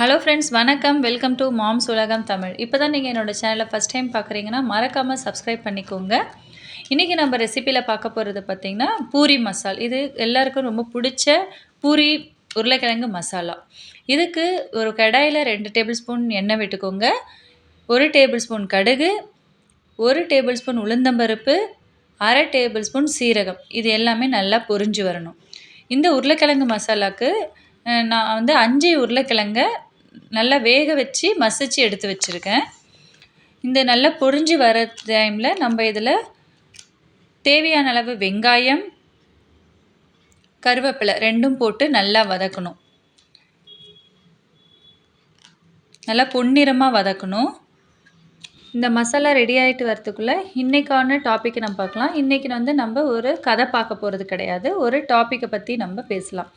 Hello friends வணக்கம். Welcome to moms உலகம் தமிழ் இப்போ தான் நீங்கள் என்னோடய சேனலை ஃபஸ்ட் டைம் பார்க்குறீங்கன்னா மறக்காமல் சப்ஸ்கிரைப் பண்ணிக்கோங்க. இன்றைக்கி நம்ம ரெசிப்பியில் பார்க்க போகிறது பார்த்திங்கன்னா பூரி மசால். இது எல்லாருக்கும் ரொம்ப பிடிச்ச பூரி உருளைக்கிழங்கு மசாலா. இதுக்கு ஒரு கடாயில் ரெண்டு டேபிள் ஸ்பூன் எண்ணெய் விட்டுக்கோங்க. ஒரு டேபிள் ஸ்பூன் கடுகு ஒரு டேபிள் ஸ்பூன் உளுந்தம்பருப்பு அரை டேபிள் ஸ்பூன் சீரகம். இது எல்லாமே நல்லா பொரிஞ்சு வரணும். இந்த உருளைக்கிழங்கு மசாலாவுக்கு நான் வந்து அஞ்சு உருளைக்கிழங்க நல்லா வேக வச்சு மசிச்சு எடுத்து வச்சுருக்கேன். இந்த நல்லா பொறிஞ்சு வர டைமில் நம்ம இதில் தேவையான அளவு வெங்காயம் கருவேப்பிலை ரெண்டும் போட்டு நல்லா வதக்கணும். நல்லா பொன்னிறமாக வதக்கணும். இந்த மசாலா ரெடி ஆகிட்டு வரத்துக்குள்ளே இன்றைக்கான டாப்பிக்கை நம்ம பார்க்கலாம். இன்றைக்கி வந்து நம்ம ஒரு கதை பார்க்க போகிறது கிடையாது. ஒரு டாப்பிக்கை பற்றி நம்ம பேசலாம்.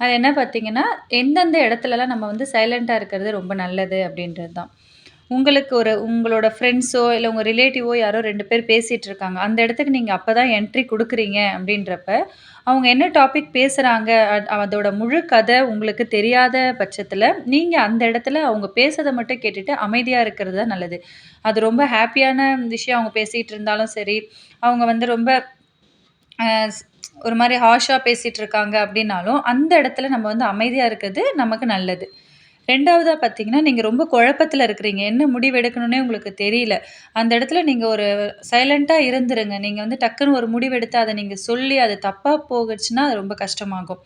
அது என்ன பார்த்தீங்கன்னா எந்தெந்த இடத்துலலாம் நம்ம வந்து சைலண்ட்டாக இருக்கிறது ரொம்ப நல்லது அப்படின்றது தான் உங்களுக்கு ஒரு உங்களோட ஃப்ரெண்ட்ஸோ இல்லை உங்கள் ரிலேட்டிவோ யாரோ ரெண்டு பேர் பேசிகிட்டு இருக்காங்க. அந்த இடத்துக்கு நீங்கள் அப்போ தான் என்ட்ரி கொடுக்குறீங்க அப்படின்றப்ப அவங்க என்ன டாபிக் பேசுகிறாங்க அதோட முழு கதை உங்களுக்கு தெரியாத பட்சத்தில் நீங்கள் அந்த இடத்துல அவங்க பேசுறதை மட்டும் கேட்டுட்டு அமைதியாக இருக்கிறது தான் நல்லது. அது ரொம்ப ஹாப்பியான விஷயம் அவங்க பேசிகிட்டு இருந்தாலும் சரி அவங்க வந்து ரொம்ப ஒரு மாதிரி ஹார்ஷாக பேசிகிட்டு இருக்காங்க அப்படின்னாலும் அந்த இடத்துல நம்ம வந்து அமைதியாக இருக்கிறது நமக்கு நல்லது. ரெண்டாவதாக பார்த்தீங்கன்னா நீங்கள் ரொம்ப குழப்பத்தில் இருக்கிறீங்க. என்ன முடிவு உங்களுக்கு தெரியல. அந்த இடத்துல நீங்கள் ஒரு சைலண்ட்டாக இருந்துருங்க. நீங்கள் வந்து டக்குன்னு ஒரு முடிவு எடுத்து அதை நீங்கள் சொல்லி அது தப்பாக போகுச்சுன்னா அது ரொம்ப கஷ்டமாகும்.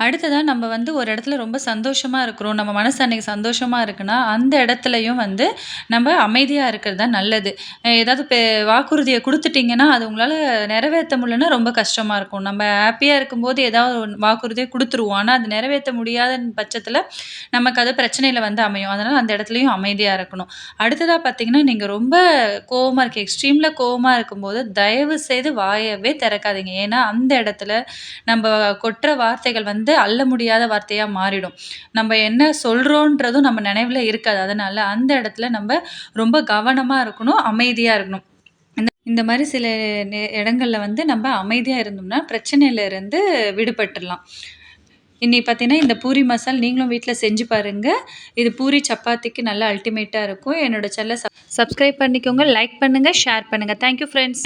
அடுத்ததாக நம்ம வந்து ஒரு இடத்துல ரொம்ப சந்தோஷமாக இருக்கிறோம் நம்ம மனசு அன்றைக்கி சந்தோஷமாக இருக்குன்னா அந்த இடத்துலையும் வந்து நம்ம அமைதியாக இருக்கிறது தான் நல்லது. ஏதாவது பெ வாக்குறுதியை கொடுத்துட்டிங்கன்னா அது உங்களால் நிறைவேற்ற முடியலன்னா ரொம்ப கஷ்டமாக இருக்கும். நம்ம ஹாப்பியாக இருக்கும்போது ஏதாவது வாக்குறுதியை கொடுத்துருவோம். ஆனால் அது நிறைவேற்ற முடியாத பட்சத்தில் நமக்கு அது பிரச்சனையில் வந்து அமையும். அதனால் அந்த இடத்துலையும் அமைதியாக இருக்கணும். அடுத்ததாக பார்த்திங்கன்னா நீங்கள் ரொம்ப கோவமாக இருக்கு எக்ஸ்ட்ரீமில் கோவமாக இருக்கும்போது தயவு செய்து வாயவே திறக்காதீங்க. ஏன்னா அந்த இடத்துல நம்ம கொட்டுற வார்த்தைகள் வந்து வந்து அள்ள முடியாத வார்த்தையாக மாறிடும். நம்ம என்ன சொல்கிறோன்றதும் நம்ம நினைவில் இருக்காது. அதனால் அந்த இடத்துல நம்ம ரொம்ப கவனமாக இருக்கணும் அமைதியாக இருக்கணும். இந்த மாதிரி சில இடங்களில் வந்து நம்ம அமைதியாக இருந்தோம்னா பிரச்சனையிலேருந்து விடுபட்டுடலாம். இன்னைக்கு பார்த்தீங்கன்னா இந்த பூரி மசால் நீங்களும் வீட்டில் செஞ்சு பாருங்கள் இது பூரி சப்பாத்திக்கு நல்லா அல்டிமேட்டாக இருக்கும். என்னோடய சேனலை சப்ஸ்கிரைப் பண்ணிக்கோங்க லைக் பண்ணுங்கள் ஷேர் பண்ணுங்கள் தேங்க்யூ ஃப்ரெண்ட்ஸ்